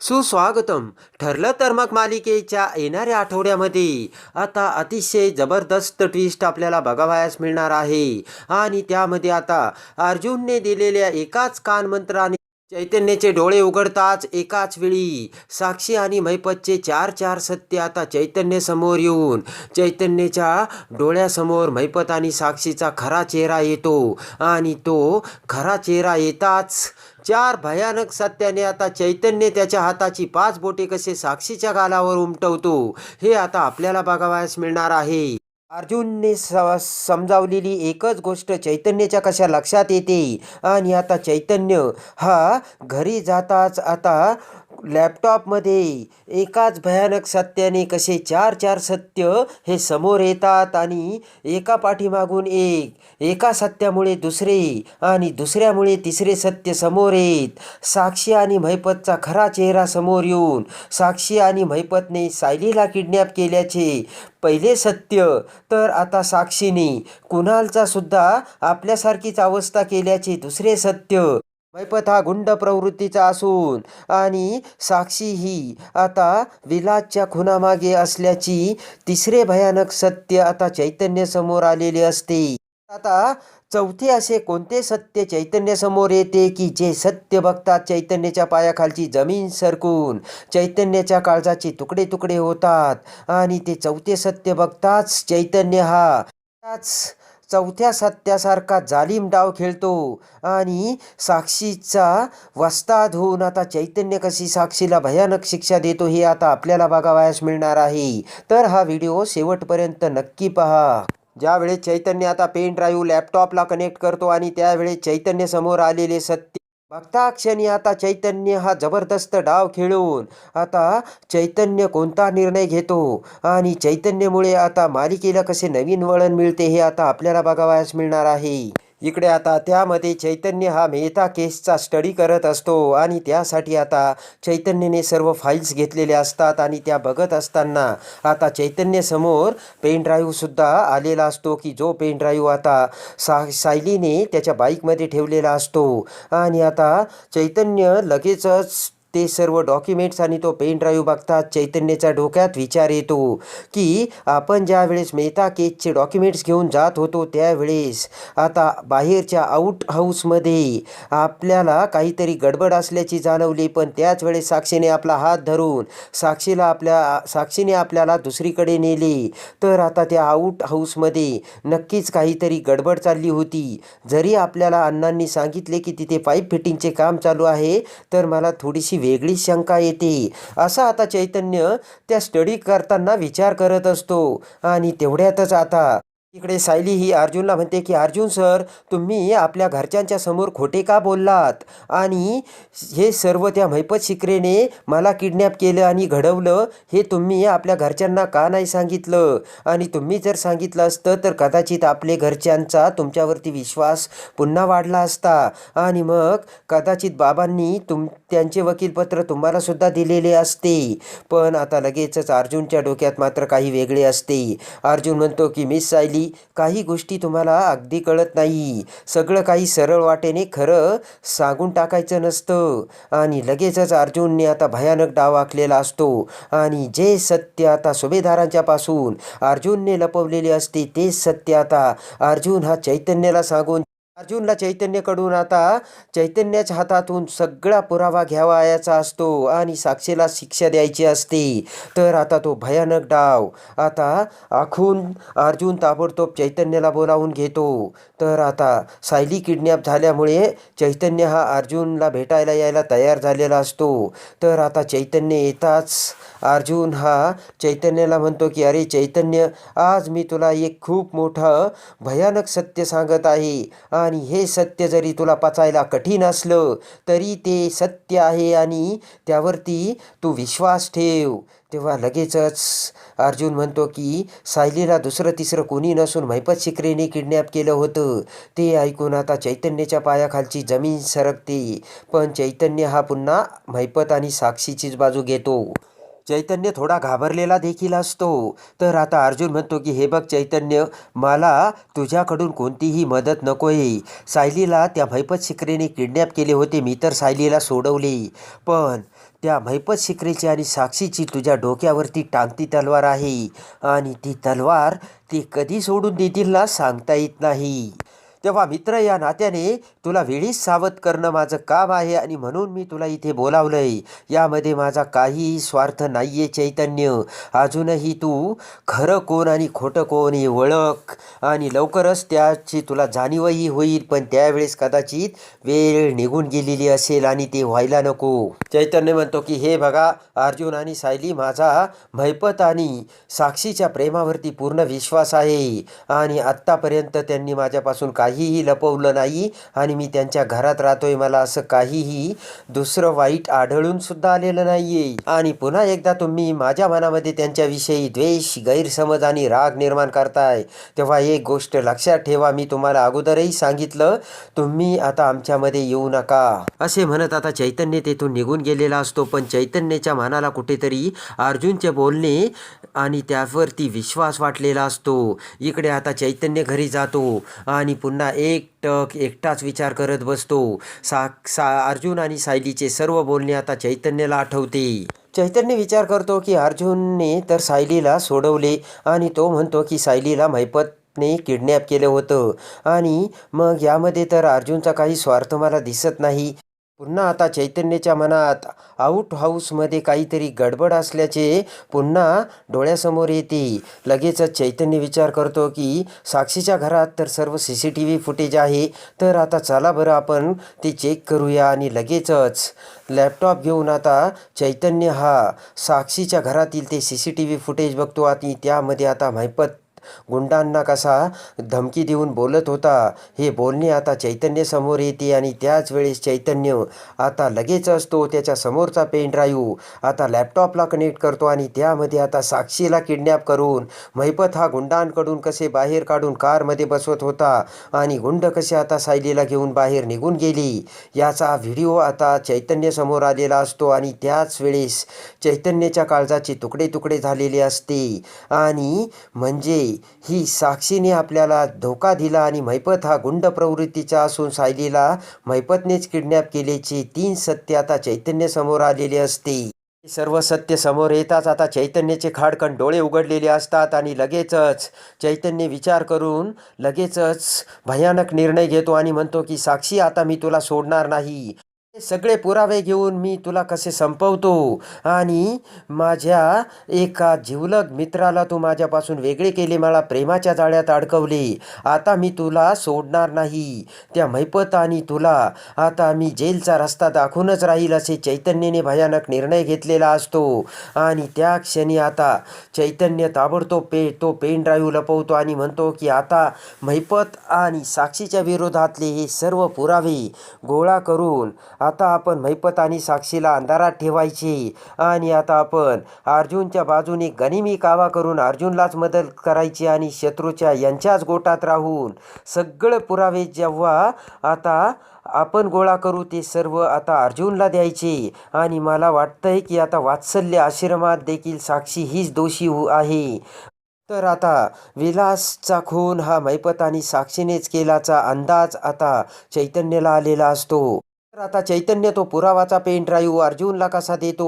सुस्वागतम. ठरलं तर मग मालिकेच्या येणाऱ्या आठवड्यामध्ये. आता अतिशय जबरदस्त ट्विस्ट आपल्याला बघावयास मिळणार आहे. आणि त्यामध्ये आता अर्जुनने दिलेल्या एकाच कानमंत्राने चैतन्याचे डोळे उघडताच एकाच वेळी साक्षी आणि मैपतचे चार चार सत्य आता चैतन्य समोर येऊन चैतन्याच्या डोळ्यासमोर मैपत आणि साक्षीचा खरा चेहरा येतो. आणि तो खरा चेहरा येताच चार भयानक सत्याने आता चैतन्य त्याच्या हाताची पाच बोटे कसे साक्षीच्या गालावर उमटवतो. हे आता आपल्याला बघावयास मिळणार आहे. अर्जुनने समजावलेली एकच गोष्ट चैतन्याच्या कशा लक्षात येते? आणि आता चैतन्य हा घरी जाताच आता लॅपटॉपमध्ये एकाच भयानक सत्याने कसे चार चार सत्य हे समोर येतात आणि एका पाठीमागून एक एका सत्यामुळे दुसरे आणि दुसऱ्यामुळे तिसरे सत्य समोर येत. साक्षी आणि महिपतचा खरा चेहरा समोर येऊन साक्षी आणि महिपतने सायलीला किडनॅप केल्याचे पहिले सत्य तर आता साक्षीने कुणालचा सुद्धा आपल्यासारखीच अवस्था केल्याचे दुसरे सत्य. मैपत हा गुंड प्रवृत्तीचा असून आणि साक्षी ही आता विलासच्या खुनामागे असल्याची तिसरे भयानक सत्य आता चैतन्य समोर आलेले असते. आता चौथे असे कोणते सत्य चैतन्य समोर येते की जे सत्य बघतात चैतन्याच्या पायाखालची जमीन सरकून चैतन्याच्या काळजाचे तुकडे तुकडे होतात आणि ते चौथे सत्य बघताच चैतन्य हा त्याच चौथ्या सत्यासारखा जालीम डाव खेळतो. आणि साक्षीचा वस्ताद होऊन आता चैतन्य कशी साक्षीला भयानक शिक्षा देतो हे आता आपल्याला बघावयास मिळणार आहे. तर हा व्हिडिओ शेवटपर्यंत नक्की पहा. ज्यावेळेस चैतन्य आता पेन ड्राईव्ह लॅपटॉपला कनेक्ट करतो आणि त्यावेळेस चैतन्य समोर आलेले सत्य बघता क्षणी आता चैतन्य हा जबरदस्त डाव खेळून आता चैतन्य कोणता निर्णय घेतो? आणि चैतन्यमुळे आता मालिकेला कसे नवीन वळण मिळते हे आता आपल्याला बघावयास मिळणार आहे. इकडे आता त्यामध्ये चैतन्य हा मेहता केसचा स्टडी करत असतो आणि त्यासाठी आता चैतन्यने सर्व फाईल्स घेतलेल्या असतात आणि त्या बघत असताना आता चैतन्यसमोर पेन ड्राईव्हसुद्धा आलेला असतो की जो पेन ड्राईव्ह आता सा सायलीने त्याच्या बाईकमध्ये ठेवलेला असतो. आणि आता चैतन्य लगेचच ते सर्व डॉक्युमेंट्स आणि तो पेन ड्राईव्ह बघतात. चैतन्याच्या डोक्यात विचार येतो की आपण ज्यावेळेस मेहता केसचे डॉक्युमेंट्स घेऊन जात होतो त्यावेळेस आता बाहेरच्या आऊट हाऊसमध्ये आपल्याला काहीतरी गडबड असल्याची जाणवली. पण त्याच वेळेस साक्षीने आपला हात धरून साक्षीला आपल्या साक्षीने आपल्याला दुसरीकडे नेले. तर आता त्या आऊट हाऊसमध्ये नक्कीच काहीतरी गडबड चालली होती. जरी आपल्याला अण्णांनी सांगितले की तिथे पाईप फिटिंगचे काम चालू आहे तर मला थोडीशी वेगळी शंका येते. असा आता चैतन्य त्या स्टडी करताना विचार करत असतो. आणि तेवढ्यातच आता इकडे सायली ही अर्जुनला म्हणते की अर्जुन सर तुम्ही आपल्या घरच्यांच्या समोर खोटे का बोललात? आणि हे सर्व त्या मैपत शिकरेने मला किडनॅप केलं आणि घडवलं हे तुम्ही आपल्या घरच्यांना का नाही सांगितलं? आणि तुम्ही जर सांगितलं असतं तर कदाचित आपले घरच्यांचा तुमच्यावरती विश्वास पुन्हा वाढला असता. आणि मग कदाचित बाबांनी तुम त्यांचे वकीलपत्र तुम्हालासुद्धा दिलेले असते. पण आता लगेचच अर्जुनच्या डोक्यात मात्र काही वेगळे असते. अर्जुन म्हणतो की मिस सायली काही गोष्टी तुम्हाला अगदी कळत नाही. सगळं काही सरळ वाटेने खरं सांगून टाकायचं नसतं. आणि लगेचच अर्जुनने आता भयानक डाव आखलेला असतो. आणि जे सत्य आता सुभेदारांच्या पासून अर्जुनने लपवलेले असते तेच सत्य आता अर्जुन हा चैतन्याला सांगून अर्जुनला चैतन्यकडून आता चैतन्याच्या हातातून सगळा पुरावा घ्यावायचा असतो आणि साक्षीला शिक्षा द्यायची असते. तर आता तो भयानक डाव. आता आखून अर्जुन ताबडतोब चैतन्याला बोलावून घेतो. तर आता सायली किडनॅप झाल्यामुळे चैतन्य हा अर्जुनला भेटायला यायला तयार झालेला असतो. तर आता चैतन्य येताच अर्जुन हा चैतन्याला म्हणतो की अरे चैतन्य आज मी तुला एक खूप मोठं भयानक सत्य सांगत आहे आणि हे सत्य जरी तुला पचायला कठीण असलं तरी ते सत्य आहे आणि त्यावरती तू विश्वास ठेव. तेव्हा लगेचच अर्जुन म्हणतो की सायलीला दुसरं तिसरं कोणी नसून महिपत शिकरेने किडनॅप केलं होतं. ते ऐकून आता चैतन्याच्या पायाखालची जमीन सरकते. पण चैतन्य हा पुन्हा महिपत आणि साक्षीचीच बाजू घेतो. चैतन्य थोडा घाबरलेला देखील असतो. तर आता अर्जुन म्हणतो की हे बघ चैतन्य मला तुझ्याकडून कोणतीही मदत नको आहे सायलीला त्या भैपत शिकरेने किडनॅप केले होते मी तर सायलीला सोडवले. पण त्या मैपत शिकरेची आणि साक्षीची तुझ्या डोक्यावरती टांगती तलवार आहे आणि ती तलवार ती कधी सोडून देतील ना सांगता येत नाही. तेव्हा मित्र या नात्याने तुला वेळीच सावध करणं माझं काम आहे आणि म्हणून मी तुला इथे बोलावलंय. यामध्ये माझा काहीही स्वार्थ नाही आहे चैतन्य. अजूनही तू खरं कोण आणि खोटं कोण हे ओळख. आणि लवकरच त्याची तुला जाणीवही होईल पण त्यावेळेस कदाचित वेळ निघून गेलेली असेल आणि ते व्हायला नको. चैतन्य म्हणतो की हे बघा अर्जुन आणि सायली माझा मैपत आणि साक्षीच्या प्रेमावरती पूर्ण विश्वास आहे. आणि आत्तापर्यंत त्यांनी माझ्यापासून काहीही लपवलं नाही आणि मी त्यांच्या घरात राहतोय. मला असं काहीही दुसरं वाईट आढळून सुद्धा आलेलं नाहीये. आणि पुन्हा एकदा तुम्ही माझ्या मनामध्ये त्यांच्याविषयी द्वेष गैरसमज आणि राग निर्माण करताय. तेव्हा एक गोष्ट लक्षात ठेवा मी तुम्हाला अगोदरही सांगितलं तुम्ही आता आमच्यामध्ये येऊ नका. असे म्हणत आता चैतन्य तेथून निघून गेलेला असतो पण चैतन्याच्या मनाला कुठेतरी अर्जुनचे बोलणे आणि त्यावरती विश्वास वाटलेला असतो. इकडे आता चैतन्य घरी जातो आणि पुन्हा एकटक एकटाच विचार करत बसतो. सा सा अर्जुन आणि सायलीचे सर्व बोलणे आता चैतन्याला आठवते. चैतन्य विचार करतो की अर्जुनने तर सायलीला सोडवले आणि तो म्हणतो की सायलीला मैपतने किडनॅप केलं होतं. आणि मग यामध्ये तर अर्जुनचा काही स्वार्थ मला दिसत नाही. पुन्हा आता चैतन्याच्या मनात आऊट हाऊसमध्ये काहीतरी गडबड असल्याचे पुन्हा डोळ्यासमोर येते. लगेचच चैतन्य विचार करतो की साक्षीच्या घरात तर सर्व C C T V footage आहे तर आता चला बरं आपण ते चेक करूया आणि लगेचच लॅपटॉप घेऊन आता चैतन्य हा साक्षीच्या घरातील ते C C T V footage बघतो आणि त्यामध्ये आता मैपत गुंडांना कसा धमकी देऊन बोलत होता हे बोलणे आता चैतन्य समोर येते आणि त्याच वेळेस चैतन्य आता लगेच असतो त्याच्या समोरचा पेन ड्राईव्ह आता लॅपटॉपला कनेक्ट करतो आणि त्यामध्ये आता साक्षीला किडनॅप करून महिपत हा गुंडांकडून कसे बाहेर काढून कारमध्ये बसवत होता आणि गुंड कसे आता सायलीला घेऊन बाहेर निघून गेली याचा व्हिडिओ आता चैतन्य समोर आलेला असतो आणि त्याच वेळेस चैतन्याच्या काळजाचे तुकडे तुकडे झालेले असते. आणि म्हणजे ही साक्षीने आपल्याला धोका दिला आणि मैपत हा गुंड प्रवृत्तीचा असून सायलीला मैपतनेच किडनॅप केल्याची तीन सत्य आता चैतन्य समोर आलेले असते. सर्व सत्य समोर येताच आता चैतन्याचे खाडकन डोळे उघडलेले असतात आणि लगेचच चैतन्य विचार करून लगेचच भयानक निर्णय घेतो आणि म्हणतो की साक्षी आता मी तुला सोडणार नाही. सगळे पुरावे घेऊन मी तुला कसे संपवतो? आणि माझ्या एका जिवलग मित्राला तू माझ्यापासून वेगळे केले मला प्रेमाच्या जाळ्यात अडकवले. आता मी तुला सोडणार नाही. त्या मैपत आणि तुला आता मी जेलचा रस्ता दाखवूनच राहील असे चैतन्याने भयानक निर्णय घेतलेला असतो. आणि त्या क्षणी आता चैतन्य ताबडतोब पे तो पेन ड्राईव्ह लपवतो आणि म्हणतो की आता मैपत आणि साक्षीच्या विरोधातले हे सर्व पुरावे गोळा करून आता आपण मैपत आणि साक्षीला अंधारात ठेवायचे. आणि आता आपण अर्जुनच्या बाजूने गनिमी कावा करून अर्जुनलाच मदत करायची आणि शत्रूच्या यांच्याच गोटात राहून सगळं पुरावे जेव्हा आता आपण गोळा करू ते सर्व आता अर्जुनला द्यायचे. आणि मला वाटतंय की आता वात्सल्य आश्रमात देखील साक्षी हीच दोषी आहे. तर आता विलासचा खून हा मैपत आणि साक्षीनेच केल्याचा अंदाज आता चैतन्याला आलेला असतो. तर आता चैतन्य तो पुरावाचा पेन ड्राईव्ह अर्जुनला कसा देतो?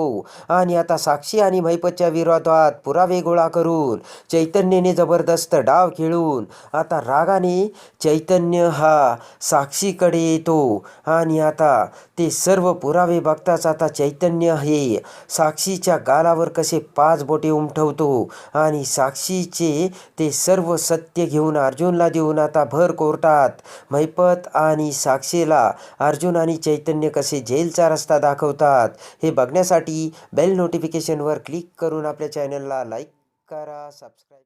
आणि आता साक्षी आणि मैपतच्या विरोधात पुरावे गोळा करून चैतन्यने जबरदस्त डाव खेळून आता रागाने चैतन्य हा साक्षीकडे येतो. आणि आता ते सर्व पुरावे बघताच आता चैतन्य हे साक्षीच्या गालावर कसे पाच बोटे उमठवतो. आणि साक्षीचे ते सर्व सत्य घेऊन अर्जुनला देऊन आता भर कोर्टात मैपत आणि साक्षीला अर्जुन आणि चैतन्य कसे जेलचा रस्ता दाखवतात हे बघण्यासाठी बेल नोटिफिकेशनवर क्लिक करून आपल्या चॅनलला लाईक करा सबस्क्राईब